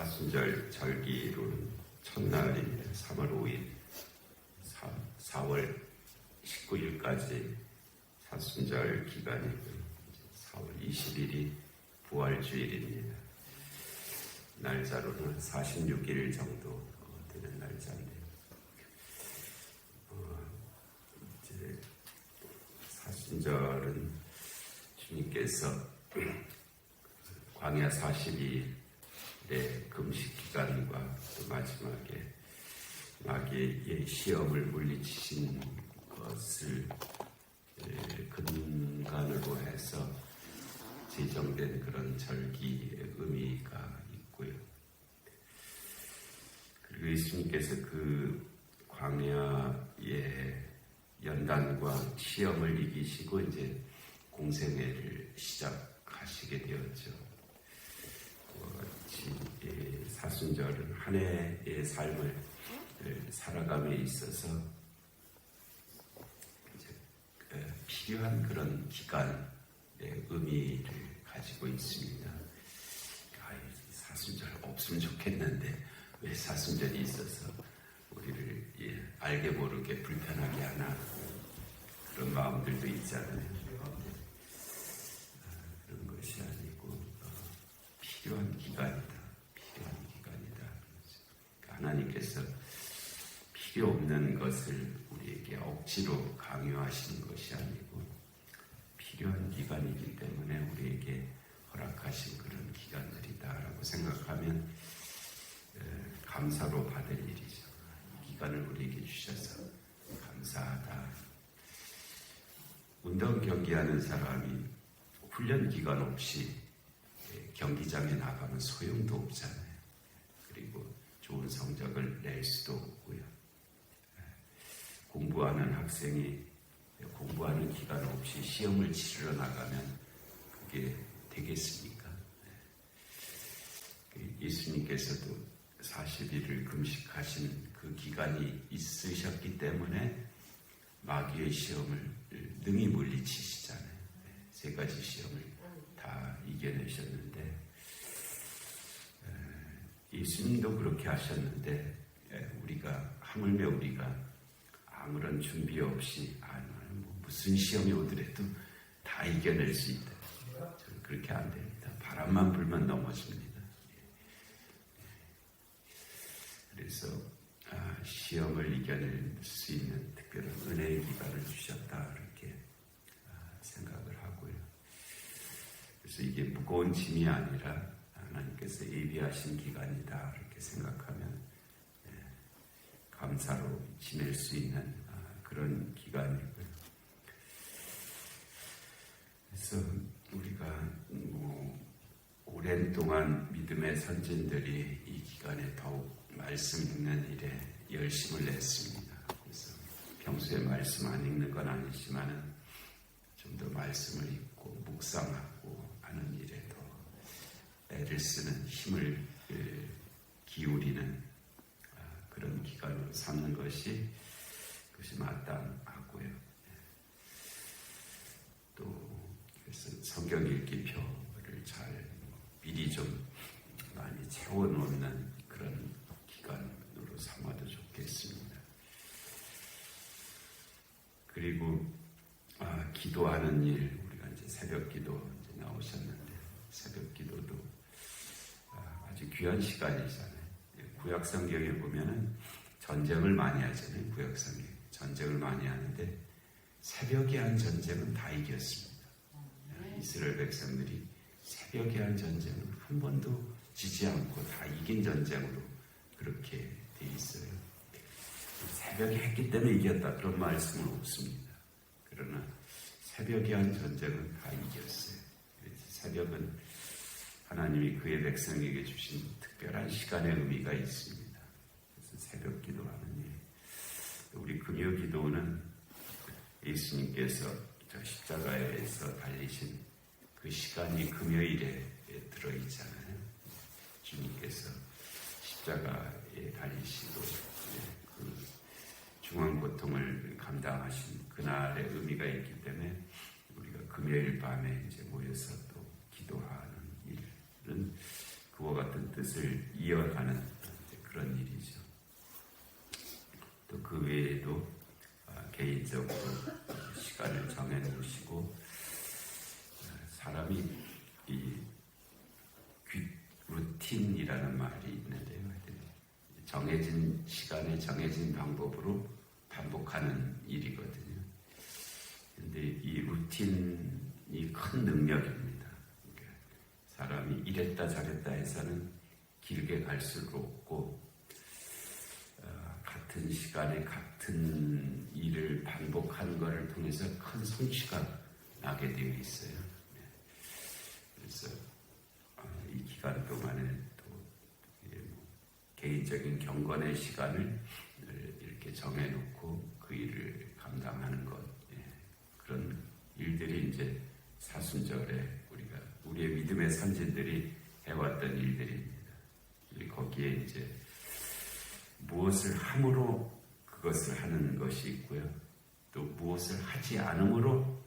사순절 절기로는 첫날입니다. 3월 5일, 4, 월 19일까지 사순절 기간이고요. 4월 20일이 부활주일입니다. 날짜로는 46일 정도 어, 되는 날짜인데 어, 이제 사순절은 주님께서 광야 42일 의 금식 기간과 또 마지막에 마귀의 시험을 물리치신 것을 에, 근간으로 해서 제정된 그런 절기의 의미가 있고요. 그리고 예수님께서 그 광야의 연단과 시험을 이기시고 이제 공생애를 시작하시게 되었죠. 예, 사순절은 한 해의 삶을 에, 살아감에 있어서 에, 필요한 그런 기간의 의미를 가지고 있습니다. 아, 이 사순절 없으면 좋겠는데 왜 사순절이 있어서 우리를 예, 알게 모르게 불편하게 하나 그런 마음들도 있잖아요. 아, 그런 것이 아니고 어, 필요한 기간이다. 필요한 기간이다. 그러니까 하나님께서 필요 없는 것을 우리에게 억지로 강요하시는 것이 아니고 필요한 기간이기 때문에 우리에게 허락하신 그런 기간들이다라고 생각하면 에, 감사로 받을 일이죠. 이 기간을 우리에게 주셔서 감사하다. 운동 경기하는 사람이 훈련 기간 없이 에, 경기장에 나가면 소용도 없잖아요. 좋은 성적을 낼 수도 없고요. 에, 공부하는 학생이 공부하는 기간 없이 시험을 치르러 나가면 그게 되겠습니까? 그 예수님께서도 40일을 금식하신 그 기간이 있으셨기 때문에 마귀의 시험을 능히 물리치시잖아요. 세 가지 시험을 다 이겨내셨는데 에, 예수님도 그렇게 하셨는데 에, 우리가 하물며 우리가 아무런 준비 없이 아, 뭐 무슨 시험이 오더라도 다 이겨낼 수 있다. 저는 그렇게 안 됩니다. 바람만 불면 넘어집니다. 그래서 아, 시험을 이겨낼 수 있는 특별한 은혜의 기간을 주셨다 이렇게 아, 생각을 하고요. 그래서 이게 무거운 짐이 아니라 하나님께서 예비하신 기간이다 이렇게 생각하면 예, 감사로 지낼 수 있는 아, 그런 기간이고요. 그래서 우리가 뭐 오랜 동안 믿음의 선진들이 이 기간에 더욱 말씀 읽는 일에 열심을 냈습니다. 그래서 평소에 말씀 안 읽는 건 아니지만은 좀 더 말씀을 읽고 묵상하고 애를 쓰는 힘을 에, 기울이는 아, 그런 기간으로 삼는 것이 그것이 마땅하고요. 또 그래서 성경 읽기표를 잘 미리 좀 많이 채워놓는 그런 기간으로 삼아도 좋겠습니다. 그리고 아, 기도하는 일 우리가 이제 새벽 기도 이제 나오셨는데 새벽 기도도 아, 아주 귀한 시간이잖아요. 예, 구약 성경에 보면은 전쟁을 많이 하잖아요. 구약 성경 전쟁을 많이 하는데 새벽에 한 전쟁은 다 이겼습니다. 이스라엘 백성들이 새벽에 한 전쟁은 한 번도 지지 않고 다 이긴 전쟁으로 그렇게 돼 있어요. 새벽에 했기 때문에 이겼다 그런 말씀은 없습니다. 그러나 새벽에 한 전쟁은 다 이겼어요. 새벽은 하나님이 그의 백성에게 주신 특별한 시간의 의미가 있습니다. 그래서 새벽 기도하는 일. 우리 금요 기도는 예수님께서 저 십자가에서 달리신 그 시간이 금요일에 들어있잖아요. 주님께서 십자가에 달리시고 그 중한 고통을 감당하신 그날의 의미가 있기 때문에 우리가 금요일 밤에 이제 모여서 그와 같은 뜻을 이어가는 그런 일이죠. 또 그 외에도 아, 개인적으로 시간을 정해 놓으시고 아, 사람이 이 귀- 루틴이라는 말이 있는데요. 정해진 시간에 정해진 방법으로 반복하는 일이거든요. 근데 이 루틴이 큰 능력입니다. 사람이 이랬다 저랬다 해서는 길게 갈 수가 없고 어, 같은 시간에 같은 일을 반복하는 것을 통해서 큰 성취가 나게 되어 있어요. 네. 그래서 어, 이 기간 동안에 또뭐 개인적인 경건의 시간을 이렇게 정해놓고 그 일을 감당하는 것 예, 그런 일들이 이제 사순절에 믿음의 선진들이 해왔던 일들입니다. 이 거기에 이제 무엇을 함으로 그것을 하는 것이 있고요. 또 무엇을 하지 않음으로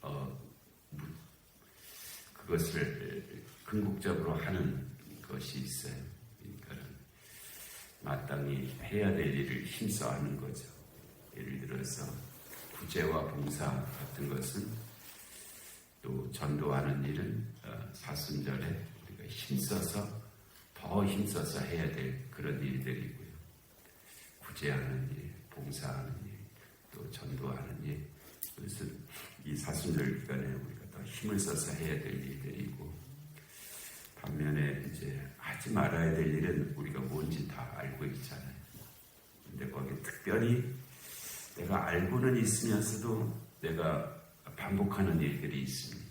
어, 무- 그것을 궁극적으로 하는 것이 있어요. 그러니까 마땅히 해야 될 일을 힘써 하는 거죠. 예를 들어서 구제와 봉사 같은 것은 또 전도하는 일은 어, 사순절에 우리가 힘써서 더 힘써서 해야 될 그런 일들이고요. 구제하는 일, 봉사하는 일, 또 전도하는 일, 그것은 이 사순절 기간에 우리가 더 힘을 써서 해야 될 일들이고 반면에 이제 하지 말아야 될 일은 우리가 뭔지 다 알고 있잖아요. 근데 거기 특별히 내가 알고는 있으면서도 내가 반복하는 일들이 있습니다.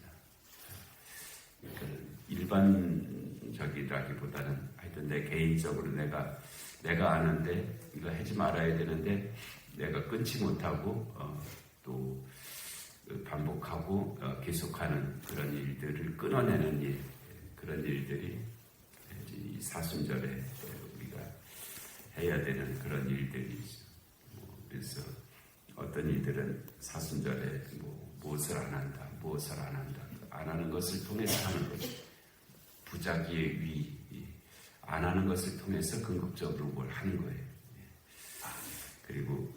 그러니까 일반적이라기보다는 하여튼 내 개인적으로 내가 내가 아는데 이거 하지 말아야 되는데 내가 끊지 못하고 어, 또 반복하고 어, 계속하는 그런 일들을 끊어내는 일 그런 일들이 사순절에 우리가 해야 되는 그런 일들이죠. 뭐 그래서 어떤 이들은 사순절에 뭐 무엇을 안 한다, 무엇을 안 한다, 안 하는 것을 통해서 하는 거죠. 부자기의 위, 이, 안 하는 것을 통해서 궁극적으로 뭘 하는 거예요. 예. 그리고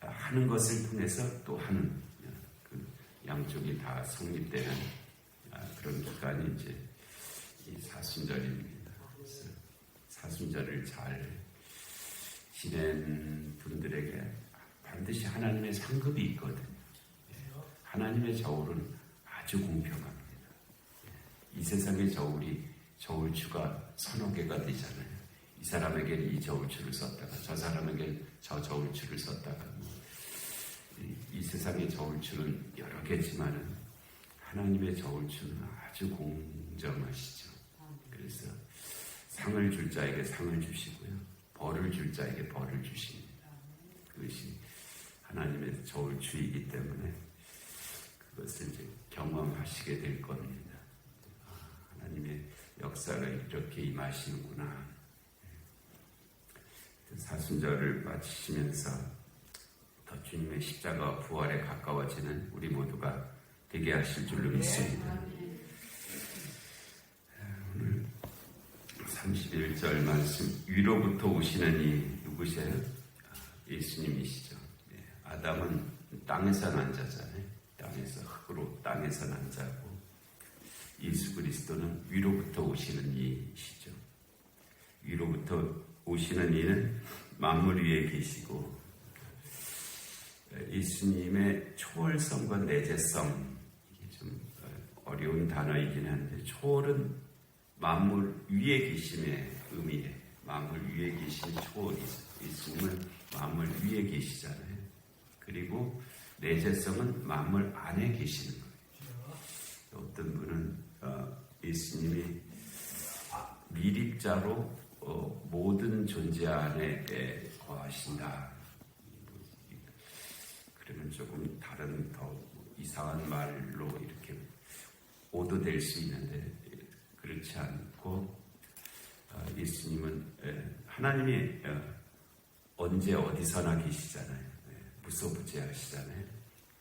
하는 것을 통해서 또 하는 그 양쪽이 다 성립되는 아, 그런 기간이 이제 이 사순절입니다. 사순절을 잘 지낸 분들에게 반드시 하나님의 상급이 있거든요. 예. 하나님의 저울은 아주 공평합니다. 예. 이 세상의 저울이 저울추가 서너 개가 되잖아요. 이 사람에게는 이 저울추를 썼다가 저 사람에게는 저 저울추를 썼다가 뭐 이, 이 세상의 저울추는 여러 개지만은 하나님의 저울추는 아주 공정하시죠. 그래서 상을 줄 자에게 상을 주시고요. 벌을 줄 자에게 벌을 주십니다. 그것이 하나님의 저울추이기 때문에 그것을 이제 경험하시게 될 겁니다. 아, 하나님의 역사가 이렇게 임하시는구나. 사순절을 마치시면서 더 주님의 십자가 부활에 가까워지는 우리 모두가 되게 하실 줄로 믿습니다. 오늘 31절 말씀 위로부터 오시는 이 누구세요? 예수님이시죠. 예, 아담은 땅에서 난 자잖아요. 땅에서 흙으로 땅에서 난 자고 예수 그리스도는 위로부터 오시는 이시죠. 위로부터 오시는 이는 만물 위에 계시고 예수님의 초월성과 내재성 이게 좀 어려운 단어이긴 한데 초월은 만물 위에 계심의 의미에 만물 위에 계신 초월이죠. 예수님은 만물 위에 계시잖아요. 그리고 내재성은 만물 안에 계시는 거예요. 어떤 분은 어, 예수님이 미립자로 어, 모든 존재 안에 에, 거하신다. 그러면 조금 다른 더 이상한 말로 이렇게 오도될 수 있는데 그렇지 않고 어, 예수님은 에, 하나님이 어, 언제 어디서나 계시잖아요. 예, 무소부재하시잖아요.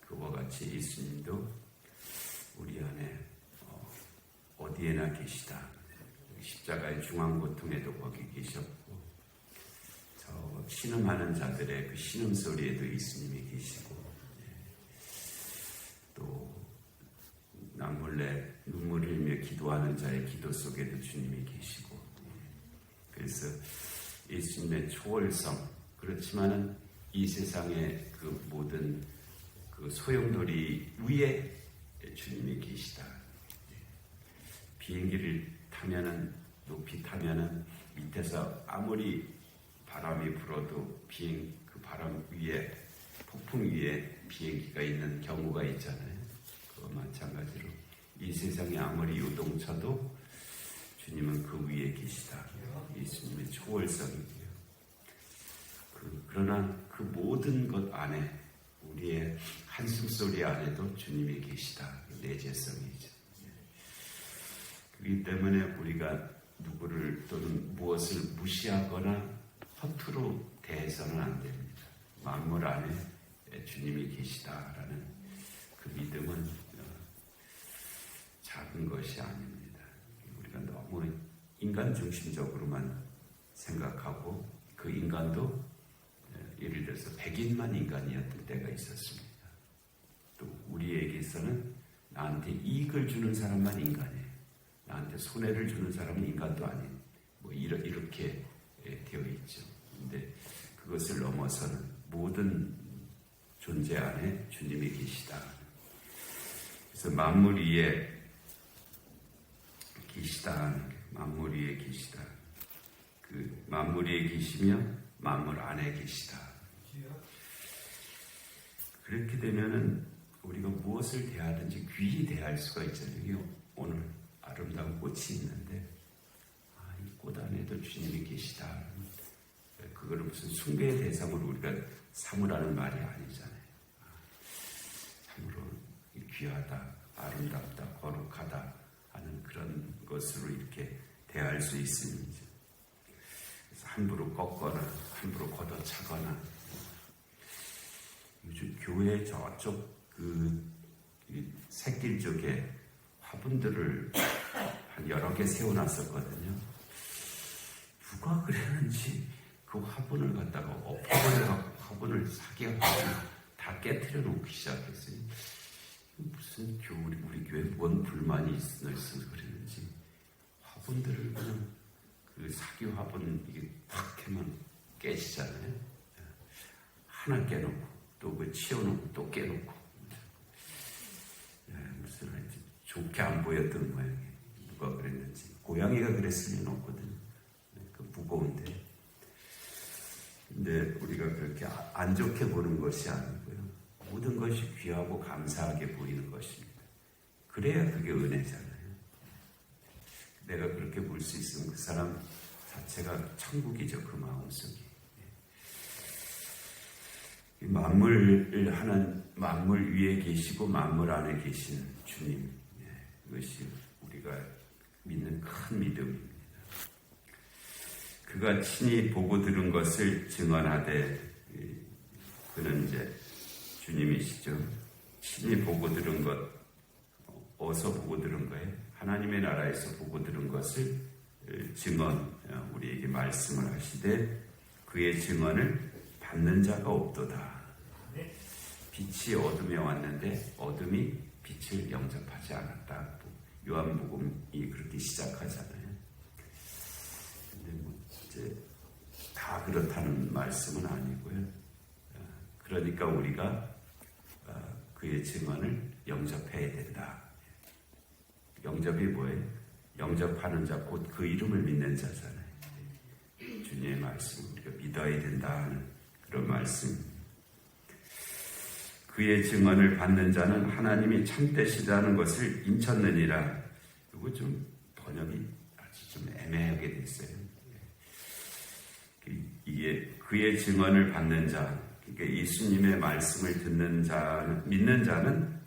그와 같이 예수님도 우리 안에 어, 어디에나 계시다. 십자가의 중앙 고통에도 거기 계셨고 저 신음하는 자들의 그 신음 소리에도 예수님이 계시고 예. 또 남몰래 눈물 흘리며 기도하는 자의 기도 속에도 주님이 계시고 예. 그래서 예수님의 초월성 그렇지만은 이 세상의 그 모든 그 소용돌이 위에 주님이 계시다. 비행기를 타면은 높이 타면은 밑에서 아무리 바람이 불어도 비행 그 바람 위에 폭풍 위에 비행기가 있는 경우가 있잖아요. 그거 마찬가지로 이 세상에 아무리 요동쳐도 주님은 그 위에 계시다. 예수님의 초월성이고요. 그, 그러나 그 모든 것 안에 우리의 한숨 소리 안에도 주님이 계시다. 내재성이죠. 그렇기 때문에 우리가 누구를 또는 무엇을 무시하거나 허투루 대해서는 안 됩니다. 만물 안에 주님이 계시다라는 그 믿음은 어, 작은 것이 아닙니다. 우리가 너무 인간 중심적으로만 생각하고 그 인간도 어, 예를 들어서 백인만 인간이었던 때가 있었습니다. 또 우리에게서는 나한테 이익을 주는 사람만 인간이에요. 나한테 손해를 주는 사람은 인간도 아닌 뭐 이러, 이렇게 예, 되어 있죠. 근데 그것을 넘어서는 모든 존재 안에 주님이 계시다. 그래서 만물 위에 계시다. 만물 위에 계시다. 그 만물 위에 계시며 만물 안에 계시다. 그렇게 되면은 우리가 무엇을 대하든지 귀히 대할 수가 있잖아요. 오늘 아름다운 꽃이 있는데 아, 이꽃 안에도 주님이 계시다. 그거를 무슨 숭배의 대상으로 우리가 삼으라는 말이 아니잖아요. 아, 참으로 귀하다, 아름답다, 거룩하다 하는 그런 것으로 이렇게 대할 수 있으면 그래서 함부로 꺾거나 함부로 걷어차거나 요즘 교회 저쪽 그 새길 쪽에 화분들을 한 여러 개 세워놨었거든요. 누가 그랬는지 그 화분을 갖다가 엎어버려갖고 화분을 사게 하고 다 깨뜨려 놓기 시작했어요. 무슨 교 우리, 교회 뭔 불만이 있어 그랬는지 화분들을 그냥 그 사기 화분 이게 탁 하면 깨지잖아요. 하나 깨놓고 또그 치워놓고 또 깨놓고 예, 무슨 하여튼 좋게 안 보였던 모양이에요. 누가 그랬는지 고양이가 그랬을 리는 없거든요. 그 무거운데 근데 우리가 그렇게 아- 안 좋게 보는 것이 아니고요. 모든 것이 귀하고 감사하게 보이는 것입니다. 그래야 그게 은혜잖아요. 내가 그렇게 볼 수 있으면 그 사람 자체가 천국이죠. 그 마음속이. 이 만물을 하는 만물 위에 계시고 만물 안에 계시는 주님. 예, 이것이 우리가 믿는 큰 믿음입니다. 그가 친히 보고 들은 것을 증언하되 이, 그는 이제 주님이시죠. 친히 보고 들은 것 어서 보고 들은 거예요. 하나님의 나라에서 보고 들은 것을 증언 어, 우리에게 말씀을 하시되 그의 증언을 받는 자가 없도다. 빛이 어둠에 왔는데 어둠이 빛을 영접하지 않았다. 요한복음이 그렇게 시작하잖아요. 근데 뭐 이제 다 그렇다는 말씀은 아니고요. 어, 그러니까 우리가 어, 그의 증언을 영접해야 된다. 영접이 뭐예요? 영접하는 자, 곧 그 이름을 믿는 자잖아요. 주님의 말씀 우리가 믿어야 된다 하는 그런 말씀. 그의 증언을 받는 자는 하나님이 참되시다는 것을 인쳤느니라. 이거 좀 번역이 아주 좀 애매하게 됐어요. 이게 그의 증언을 받는 자, 그러니까 예수님의 말씀을 듣는 자, 믿는 자는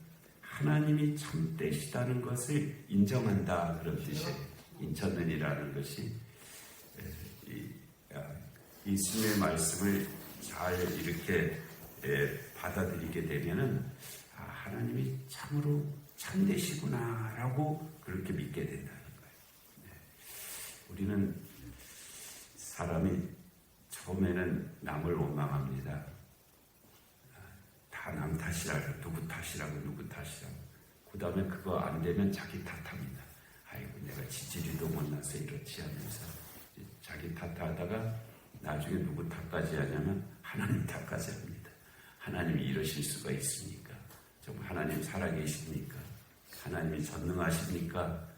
하나님이 참되시다는 것을 인정한다 그런 뜻이에요. 인쳤느니라는 것이 이, 아, 예수님의 말씀을 잘 이렇게 예, 받아들이게 되면은 아, 하나님이 참으로 참되시구나라고 그렇게 믿게 된다는 거예요. 네. 우리는 사람이 처음에는 남을 원망합니다. 다 남 탓이라고 누구 탓이라고 누구 탓이라고 그 다음에 그거 안 되면 자기 탓합니다. 아이고 내가 지지리도 못나서 이렇지 하면서 자기 탓하다가 나중에 누구 탓까지 하냐면 하나님 탓까지 합니다. 하나님이 이러실 수가 있습니까? 정말 하나님 살아계십니까? 하나님이 전능하십니까?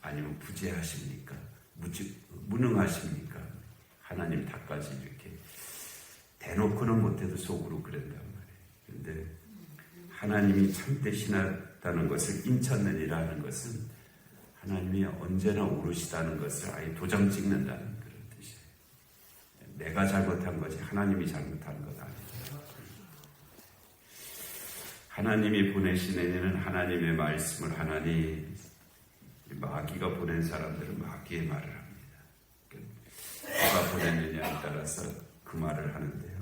아니면 부재하십니까? 무지, 무능하십니까? 하나님 탓까지 이렇게 대놓고는 못해도 속으로 그런단 말이에요. 근데 하나님이 참되시다는 것을 인쳤느니라는 것은 하나님이 언제나 오르시다는 것을 아예 도장 찍는다는 그런 뜻이에요. 내가 잘못한 거지 하나님이 잘못한 것 아니죠. 하나님이 보내시는 하나님의 말씀을 하나니 마귀가 보낸 사람들은 마귀의 말을 합니다. 누가 보냈느냐에 따라서 그 말을 하는데요.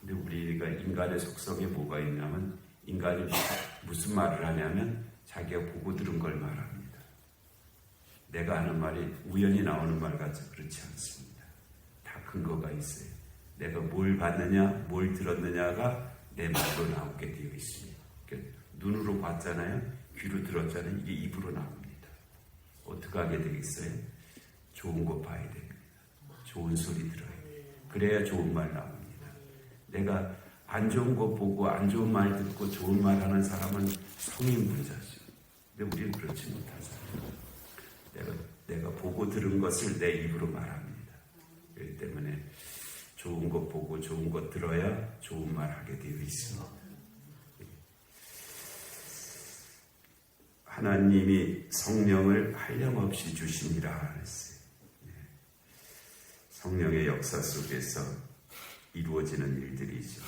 근데 우리가 인간의 속성에 뭐가 있냐면 인간이 무슨 말을 하냐면 자기가 보고 들은 걸 말합니다. 내가 하는 말이 우연히 나오는 말 같지 그렇지 않습니다. 다 근거가 있어요. 내가 뭘 봤느냐, 뭘 들었느냐가 내 말로 나오게 되어 있습니다. 그러니까 눈으로 봤잖아요. 귀로 들었잖아요. 이게 입으로 나옵니다. 어떻게 하게 되겠어요? 좋은 거 봐야 됩니다. 좋은 소리 들어야 돼요. 그래야 좋은 말 나옵니다. 내가 안 좋은 거 보고 안 좋은 말 듣고 좋은 말 하는 사람은 성인 부자죠. 근데 우리는 그렇지 못하잖아요. 내가, 내가 보고 들은 것을 내 입으로 말합니다. 그렇기 때문에 좋은 것 보고 좋은 것 들어야 좋은 말 하게 되어 있습니다. 하나님이 성령을 한량없이 주시니라 했어요. 예. 성령의 역사 속에서 이루어지는 일들이죠.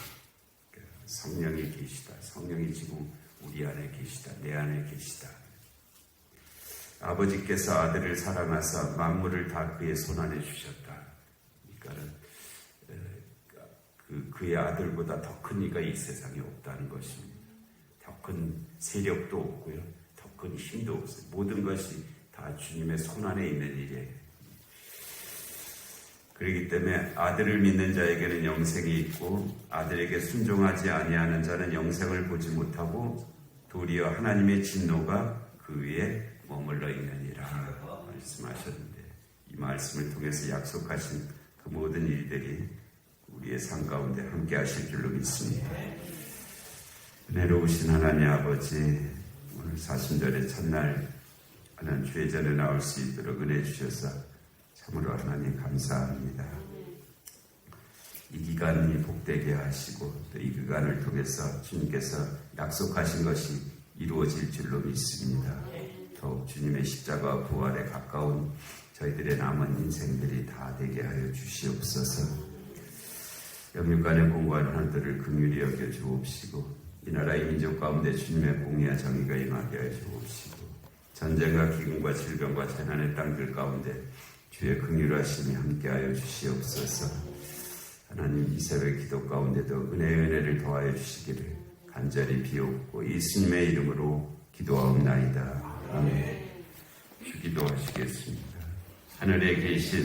그러니까 성령이 계시다. 성령이 지금 우리 안에 계시다. 내 안에 계시다. 아버지께서 아들을 사랑하사 만물을 다 그의 손 안에 주셨다. 그러니까는 그, 그의 아들보다 더 큰 이가 이 세상에 없다는 것입니다. 더 큰 세력도 없고요. 더 큰 힘도 없어요. 모든 것이 다 주님의 손 안에 있는 일이에요. 그렇기 때문에 아들을 믿는 자에게는 영생이 있고 아들에게 순종하지 아니하는 자는 영생을 보지 못하고 도리어 하나님의 진노가 그 위에 머물러 있느니라 말씀하셨는데 이 말씀을 통해서 약속하신 그 모든 일들이 우리의 삶 가운데 함께 하실 줄로 믿습니다. 은혜로우신 하나님 아버지 오늘 사순절의 첫날 하나님 주의 전에 나올 수 있도록 은혜 주셔서 참으로 하나님 감사합니다. 이 기간이 복되게 하시고 또 이 기간을 통해서 주님께서 약속하신 것이 이루어질 줄로 믿습니다. 더욱 주님의 십자가 부활에 가까운 저희들의 남은 인생들이 다 되게 하여 주시옵소서. 영육간의 공부하는 한들을 긍휼히 여겨 주옵시고 이 나라의 민족 가운데 주님의 공의와 정의가 임하게 하여 주옵시고 전쟁과 기근과 질병과 재난의 땅들 가운데 주의 긍휼하심이 함께하여 주시옵소서. 하나님 이 새벽 기도 가운데도 은혜의 은혜를 더하여 주시기를 간절히 비옵고 예수님의 이름으로 기도하옵나이다. 아멘. 주기도 하시겠습니다. 하늘에 계신